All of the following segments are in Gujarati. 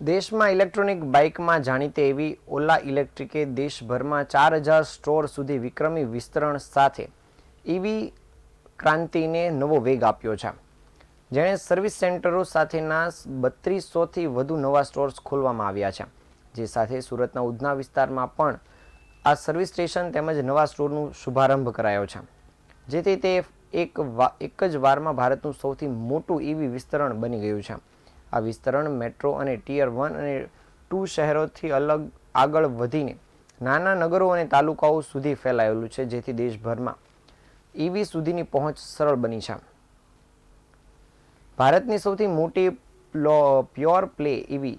દેશમાં ઇલેક્ટ્રોનિક બાઇકમાં જાણીતી એવી ઓલા ઇલેક્ટ્રિકે દેશભરમાં ચાર હજાર સ્ટોર સુધી વિક્રમી વિસ્તરણ સાથે ઈવી ક્રાંતિને નવો વેગ આપ્યો છે. જેણે સર્વિસ સેન્ટરો સાથેના બત્રીસોથી વધુ નવા સ્ટોર્સ ખોલવામાં આવ્યા છે. જે સાથે સુરતના ઉધના વિસ્તારમાં પણ આ સર્વિસ સ્ટેશન તેમજ નવા સ્ટોરનું શુભારંભ કરાયો છે. જેથી તે એક એક જ વારમાં ભારતનું સૌથી મોટું ઈવી વિસ્તરણ બની ગયું છે. આ વિસ્તરણ મેટ્રો અને ટીયર વન અને ટુ શહેરોથી અલગ આગળ વધીને નાના નગરો અને તાલુકાઓ સુધી ફેલાયેલું છે, જેથી દેશભરમાં ઈવી સુધીની પહોંચ સરળ બની છે. ભારતની સૌથી મોટી pure play EV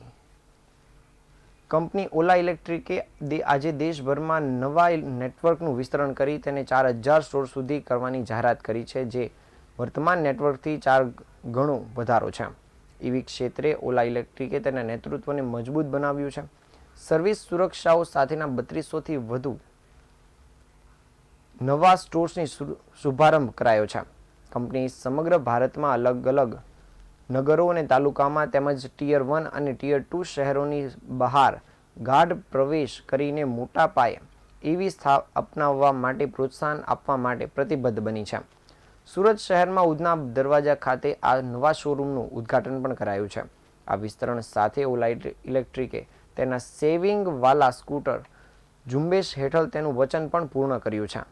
company Ola ઇલેક્ટ્રિકે આજે દેશભરમાં નવા નેટવર્કનું વિસ્તરણ કરી તેને ચાર હજાર સ્ટોર સુધી કરવાની જાહેરાત કરી છે, જે વર્તમાન નેટવર્કથી ચાર ગણો વધારો છે. ઈવી ક્ષેત્રે ઓલા ઇલેક્ટ્રિકે તેના નેતૃત્વને મજબૂત બનાવ્યું છે. સર્વિસ સુરક્ષાઓ સાથેના બત્રીસોથી વધુ નવા સ્ટોર્સની શુભારંભ કરાયો છે. કંપની સમગ્ર ભારતમાં અલગ અલગ નગરો અને તાલુકામાં તેમજ ટીયર વન અને ટિયર ટુ શહેરોની બહાર ગાઢ પ્રવેશ કરીને મોટા પાયે એવી સ્થા, અપનાવવા માટે પ્રોત્સાહન આપવા માટે પ્રતિબદ્ધ બની છે. સુરત શહેરમાં ઉધના દરવાજા ખાતે આ નવા શોરૂમનું ઉદ્ઘાટન પણ કરાયું છે. આ વિસ્તરણ સાથે ઓલાઇટ ઇલેક્ટ્રિકે તેના સેવિંગ વાલા સ્કૂટર ઝુંબેશ હેઠળ તેનું વચન પણ પૂર્ણ કર્યું છે.